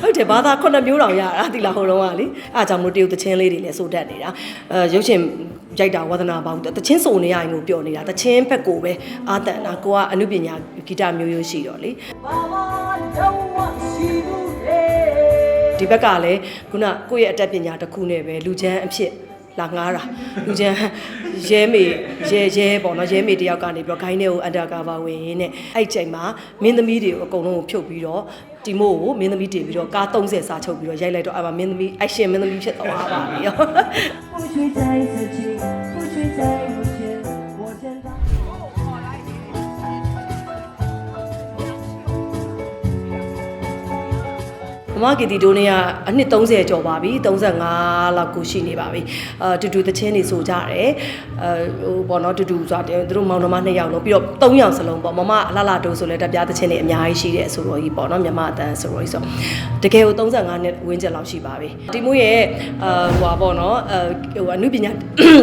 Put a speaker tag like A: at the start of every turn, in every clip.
A: ဟုတ်တယ်ဘာသာခုနှစ်မျိုးတောင်ရတာဒီလားဟိုတုန်းကလေအားကြောင့်မလို့တရုတ်တချင်းလေးတွေလည်းစိုးတတ်နေတာအဲရုပ်ရှင်ရိုက်တာဝါသနာပေါင်းတချင်းစုံနေရရင်ကိုပြောနေတာတချင်းဘက်ကိုပဲအာတန်တာကိုကအမှုပညာဂီတမျိုးရိုးရှိတော့လေ
B: 爸爸 don't want you to
A: ဒီဘက်ကလည်းခုနကိုယ့်ရဲ့အတတ်ပညာတစ်ခုနဲ့ပဲလူချမ်းအဖြစ် လာငားတာလူချမ်းရဲမေရဲရဲပေါ့နော်ရဲမေတယောက်ကနေပြီးတော့ဂိုင်းထဲကို undercover ဝင်ရင်းနဲ့အဲ့ချိန်မှာမင်းသမီးတွေကိုအကုန်လုံးကိုဖြုတ်ပြီးတော့တီမို့ကိုမင်းသမီးတင်ပြီးတော့ကား30စာချုပ်ပြီးတော့ရိုက်လိုက်တော့အမမင်းသမီး action မင်းသမီးဖြစ်သွားပါပြီ။
B: ကိုချွေးတိုင်းဆိုချီကိုချွေးတိုင်း
A: မမကီတီတိုးနေကအနှစ်30ကျော်ပါပြီ35လောက်ကိုရှိနေပါပြီအာတူတူသချင်းတွေဆိုကြတယ်အဲ ဟိုပေါ့နော်တူတူဆိုတာသူတို့မောင်နှမ2ယောက်လုံးပြီးတော့3ယောက်စလုံးပေါ့မမအလှလှတိုးဆိုလဲတပြားသချင်းတွေအများကြီးရှိတယ်ဆိုတော့ကြီးပေါ့နော်မြမအတန်းဆိုတော့ကြီးဆိုတကယ်ကို35နှစ်ဝန်းကျင်လောက်ရှိပါပြီတီမိုးရဲ့အာဟိုပါပေါ့နော်အဲဟိုအနုပညာ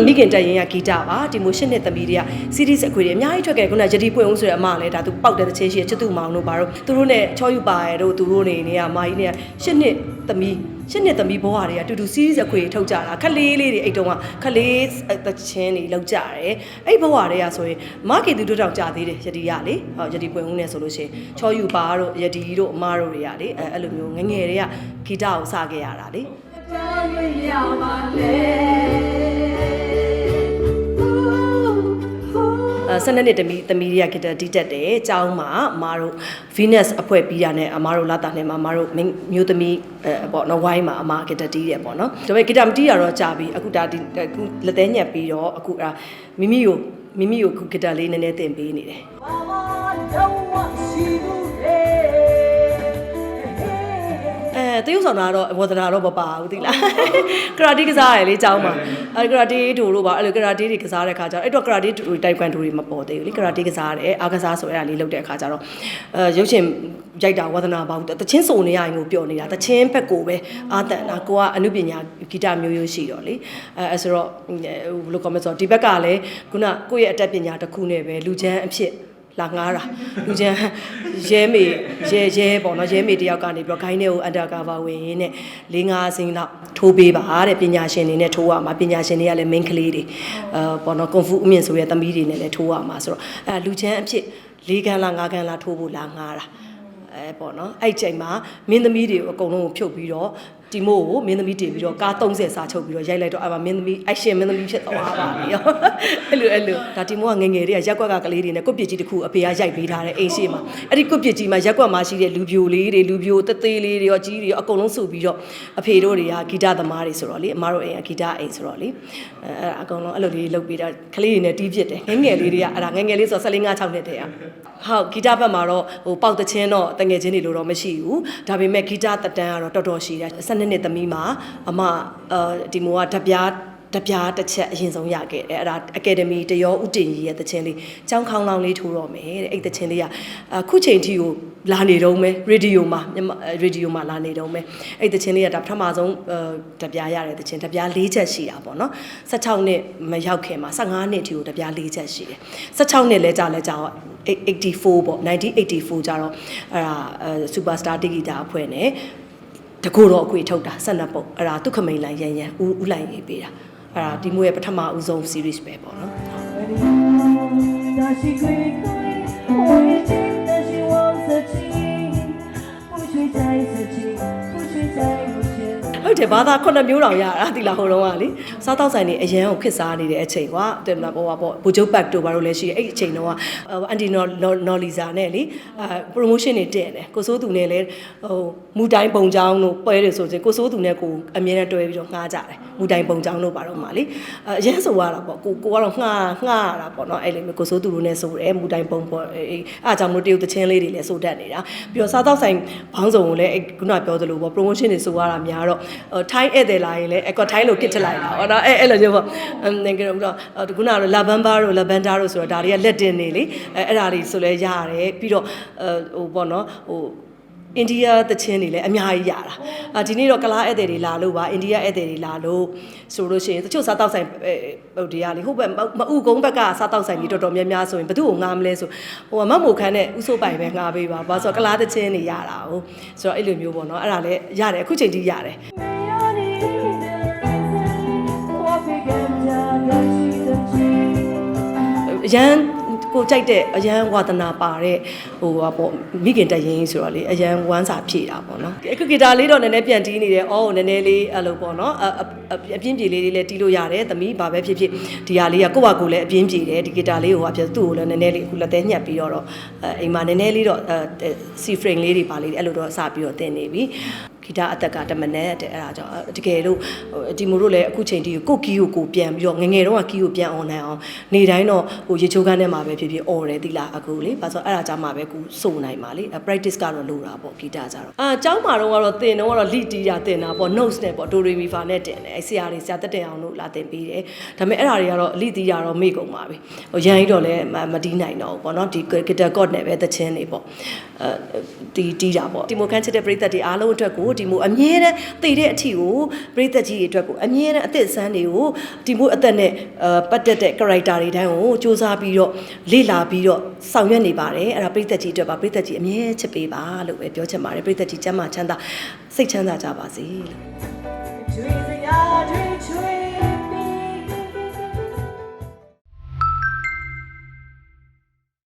A: မိခင်တက်ရင်ရဂီတပါတီမိုး8နှစ်သမီးတွေက series အခွေတွေအများကြီးထွက်ခဲ့ခုနယတိပွင့်ဦးဆိုတဲ့အမလည်းဒါသူပောက်တဲ့သချင်းရှိရချစ်သူမောင်တို့ပါတော့သူတို့နဲ့ချောယူပါရတို့သူတို့နေနေကမာကြီးနေက8နှစ်သမီး ရှစ်နှစ်သမီးဘဝတွေကအတူတူ series အခွေတွေထုတ်ကြတာခလေးလေးတွေအဲ့တုန်းကခလေးသချင်းတွေလောက်ကြတယ်အဲ့ဘဝတွေကဆိုရင်မကေသူတို့တောင်ကြာသေးတယ်ယတိရလေဟောယတိပွင့်ဦးနဲ့ဆိုလို့ရှိရင်ချောယူပါတို့ယတိတို့အမတို့တွေကလေအဲ့အဲ့လိုမျိုးငငယ်တွေကဂီတကိုစခဲ့ရတာလေ
B: Yeah, yeah,
A: yeah, yeah. 12နှစ်တမီသမီးတွေကဂီတာတီးတက်တယ်။ကျောင်းမှာအမတို့ Venus အဖွဲ့ပြီးတာနဲ့အမတို့လာတာနဲ့မှာအမတို့မျိုးသမီးပေါ့နော်ဝိုင်းမှာအမဂီတာတီးတယ်ပေါ့နော်။ဒါပေမဲ့ဂီတာမတီးရတော့ကြာပြီအခုဒါဒီအခုလက်သေးညက်ပြီးတော့အခုအာမိမိကိုမိမိကိုဂီတာလေးနည်းနည်းသင်ပေးနေတယ်။ တရုပ်ဆောင်တာကတော့ဝဒနာတော့မပါဘူးသိလားကရာတီကစားရတယ်လေအကြောင်းမှာအဲကရာတီဒိုတို့ပါအဲ့လိုကရာတီတွေကစားတဲ့ခါကျတော့အဲ့တော့ကရာတီဒိုတိုင်ကွန်ဒိုတွေမပေါ်သေးဘူးလေကရာတီကစားရတယ်အားကစားဆိုအဲ့ဒါလေးလုပ်တဲ့အခါကျတော့အဲရုပ်ရှင်ရိုက်တာဝဒနာပေါင်းတချင်းစုံနေရရင်ကိုပြောနေတာတချင်းဘက်ကိုပဲအာတန်တာကိုကအမှုပညာဂီတမျိုးရိုးရှိတော့လေအဲအဲဆိုတော့ဟိုဘယ်လိုကောမဆိုဒီဘက်ကလည်းခုနကိုယ့်ရဲ့အတတ်ပညာတစ်ခုနဲ့ပဲလူချမ်းအဖြစ် လာငားတာလူချမ်းရဲမေရဲရဲပေါ့နော်ရဲမေတယောက်ကနေပြီးတော့ဂိုင်းထဲကို undercover ဝင်ရင်းနဲ့၄၅စင်းလောက်ထိုးပေးပါတဲ့ပညာရှင်တွေနဲ့ထိုးရမှာပညာရှင်တွေကလည်း main ကလေးတွေအဲပေါ့နော်ကွန်ဖူအမြင့်ဆိုရဲသမီးတွေနဲ့လည်းထိုးရမှာဆိုတော့အဲလူချမ်းအဖြစ်၄ခန်းလား၅ခန်းလားထိုးဖို့လာငားတာအဲပေါ့နော်အဲ့ချိန်မှာမင်းသမီးတွေကိုအကုန်လုံးကိုဖြုတ်ပြီးတော့ တီမို့ကိုမင်းသမီးတင်ပြီးတော့ကား30စာချုပ်ပြီးတော့ရိုက်လိုက်တော့အဲ့မှာမင်းသမီး action မင်းသမီးဖြစ်သွားပါပြီရောအဲ့လိုအဲ့လိုဒါတီမိုကငယ်ငယ်တွေကရက်ကွက်ကကလေးတွေနဲ့ကုတ်ပစ်ကြီးတစ်ခုအဖေကရိုက်ပေးထားတဲ့အိမ်ရှိမှာအဲ့ဒီကုတ်ပစ်ကြီးမှာရက်ကွက်မှာရှိတဲ့လူပြိုလေးတွေလူပြိုတသေးလေးတွေရောကြီးတွေရောအကုန်လုံးစုပြီးတော့အဖေတို့တွေကဂီတသမားတွေဆိုတော့လေအမတို့အိမ်ကဂီတအိမ်ဆိုတော့လေအဲအဲ့အကုန်လုံးအဲ့လိုလေးလုပ်ပေးတာကလေးတွေနဲ့တီးပြစ်တယ်ငယ်ငယ်လေးတွေကအဲ့ဒါငယ်ငယ်လေးဆိုတော့14 5 6နှစ်တည်းอ่ะဟုတ်ဂီတဘက်မှာတော့ဟိုပေါက်တချင်းတော့တငယ်ချင်းတွေလို့တော့မရှိဘူးဒါပေမဲ့ဂီတတက်တန်းကတော့တော်တော်ရှိတယ်12နှစ်သမီးမှာအမအဲဒီမိုကဓပြားတပြားတစ်ချက်အရင်ဆုံးရခဲ့တယ်အဲ့ဒါအကယ်ဒမီတရောဥတင်ကြီးရဲ့တခြင်းလေးចောင်းခေါင်းလောင်းလေးထိုးတော့မယ်တဲ့အဲ့တခြင်းလေးကအခုချိန်ထိကိုလာနေတော့မယ်ရေဒီယိုမှာရေဒီယိုမှာလာနေတော့မယ်အဲ့တခြင်းလေးကဒါပထမဆုံးတပြားရတဲ့တခြင်းတပြား၄ချက်ရှိတာပေါ့နော်16နှစ်မရောက်ခင်မှာ15နှစ်ထိကိုတပြား၄ချက်ရှိတယ်16နှစ်လဲကြာလဲကြာတော့84ပေါ့1984ကျတော့အဲ့ဒါစူပါစတာတီဂီတာအဖွဲ့နဲ့ တကူတော့အခွေထုတ်တာ12ပုတ်အဲ့ဒါဒုက္ခမိန်လိုင်ရန်ရန်ဦးဦးလိုင်ရေးပေးတာအဲ့ဒါဒီမိုးရဲ့ပထမဦးဆုံး series ပဲပေါ့နော် တ်တယ်ဘာသာခုနှစ်မျိုးတောင်ရတာဒီလားဟိုတုန်းကလေစားတောက်ဆိုင်နေအရန်ကိုခစ်စားနေတဲ့အချိန်ကွာတယ်မလားဘောပါပေါ့ဘူဂျုတ်ဘတ်တို့ဘာလို့လဲရှိတယ်အဲ့ဒီအချိန်တုန်းကအန်တီနော်နော်လီဇာနဲ့လေအာ promotion တွေတင်တယ်ကိုစိုးသူနဲ့လေဟိုမူတိုင်းပုံချောင်းတို့ပွဲတယ်ဆိုရင်ကိုစိုးသူနဲ့ကိုအမြဲတမ်းတွဲပြီးတော့ငှားကြတယ်မူတိုင်းပုံချောင်းတို့ဘာတော့မှလေအရန်ဆိုရတာပေါ့ကိုကိုကတော့ငှားငှားရတာပေါ့နော်အဲ့လိုမျိုးကိုစိုးသူတို့နဲ့ဆိုတယ်မူတိုင်းပုံပေါ့အေးအားကြောင့်မလို့တရုတ်တချင်းလေးတွေလည်းဆိုတတ်နေတာပြီးတော့စားတောက်ဆိုင်ဘောင်းစုံကိုလည်းခုနပြောသလိုပေါ့ promotion တွေဆိုရတာများတော့ထိုင်းဧည့်သည်လာရင်လည်းအကောထိုင်းလိုကစ်ထလိုက်တာဟောနော်အဲ့အဲ့လိုမျိုးပေါ့ငယ်ကတော့ခုနကတော့လာဘန်ဘာတို့လာဘန်ဒါတို့ဆိုတော့ဒါတွေကလက်တင်နေလေအဲ့အဲ့ဒါတွေဆိုလဲရတယ်ပြီးတော့ဟိုပေါ့နော်ဟိုအိန္ဒိယသချင်းတွေလည်းအများကြီးရတာအာဒီနေ့တော့ကလားဧည့်သည်တွေလာလို့ပါအိန္ဒိယဧည့်သည်တွေလာလို့ဆိုလို့ရှိရင်တချို့စားတောက်ဆိုင်အဲဟိုတရားလေးဟုတ်ပဲမဥကုန်းဘက်ကစားတောက်ဆိုင်ကြီးတော်တော်များများဆိုရင်ဘသူ့ကိုငားမလဲဆိုဟိုကမတ်မိုခန်းနဲ့ဥဆိုးပိုင်ပဲငားပေးပါဘာလို့ဆိုတော့ကလားသချင်းတွေရတာဟုတ်ဆိုတော့အဲ့လိုမျိုးပေါ့နော်အဲ့ဒါလည်းရတယ်အခုချိန်ထိရတယ် ရန်ကိုကြိုက်တဲ့အရန်ဝါသနာပါတဲ့ဟိုဟာပေါ့မိခင်တရင်ဆိုတော့လေအရန်ဝမ်းစာဖြည့်တာပေါ့နော်အခုဂီတာလေးတော့နည်းနည်းပြန်တီးနေတယ်အော်နည်းနည်းလေးအဲ့လိုပေါ့နော်အအအပြင်းပြေလေးလေးလည်းတီးလို့ရတယ်သမီးဘာပဲဖြစ်ဖြစ်ဒီဟာလေးကကိုယ့်ဘာကိုယ်လည်းအပြင်းပြေတယ်ဒီဂီတာလေးကိုကပြသူ့ကိုလည်းနည်းနည်းလေးအခုလက်သေးညှက်ပြီးတော့အဲအိမ်မှာနည်းနည်းလေးတော့အဲစီဖရင်လေးတွေပါလေးအဲ့လိုတော့စပြီးတော့တင်နေပြီ ဂီတအသက်ကတမနဲ့တဲ့အဲ့ဒါကြောင့်တကယ်လို့ဒီမိုတို့လည်းအခုချိန်ထိကိုကီကိုကိုပြန်ပြီးတော့ငငယ်တော့ကီကိုပြန်အောင်နိုင်အောင်နေတိုင်းတော့ဟိုရေချိုးကန်းထဲမှာပဲဖြစ်ဖြစ်អော်တယ်သီလားအခုလေဘာဆိုအဲ့ဒါကြောင့်မှပဲကိုစုံနိုင်ပါလေ practice ကတော့လိုတာပေါ့ဂီတကြတော့အာကျောင်းမှာတော့ကတော့တင်တော့ကတော့လီတီရတင်တာပေါ့ notes နဲ့ပေါ့ do re mi fa နဲ့တင်တယ်အဲ့ဆရာတွေဆရာတက်တင်အောင်လို့လာတင်ပေးတယ်ဒါပေမဲ့အဲ့ဒါတွေကတော့လီတီရတော့မေ့ကုန်ပါပြီဟိုရန်ကြီးတော့လည်းမတီးနိုင်တော့ဘူးပေါ့နော်ဒီ guitar chord နဲ့ပဲသချင်းတွေပေါ့အဲဒီတီးတာပေါ့ဒီမိုခန့်ချစ်တဲ့ပရိသတ်တွေအားလုံးအတွက်ကိုဒီမိုအမြဲတမ်းတည်တဲ့အထီကိုပရိသတ်ကြီးတွေအတွက်ကိုအမြဲတမ်းအသက်ဆန်းတွေကိုဒီမိုအသက်နဲ့အဲပတ်သက်တဲ့ character တွေတိုင်းကိုစူးစမ်းပြီးတော့လေ့လာပြီးတော့ဆောင်ရွက်နေပါတယ်အဲ့ဒါပရိသတ်ကြီးအတွက်ပါပရိသတ်ကြီးအမြဲချစ်ပေးပါလို့ပဲပြောချင်ပါတယ်ပရိသတ်ကြီးကျမ်းမာချမ်းသာစိတ်ချမ်းသာကြပါစေလို့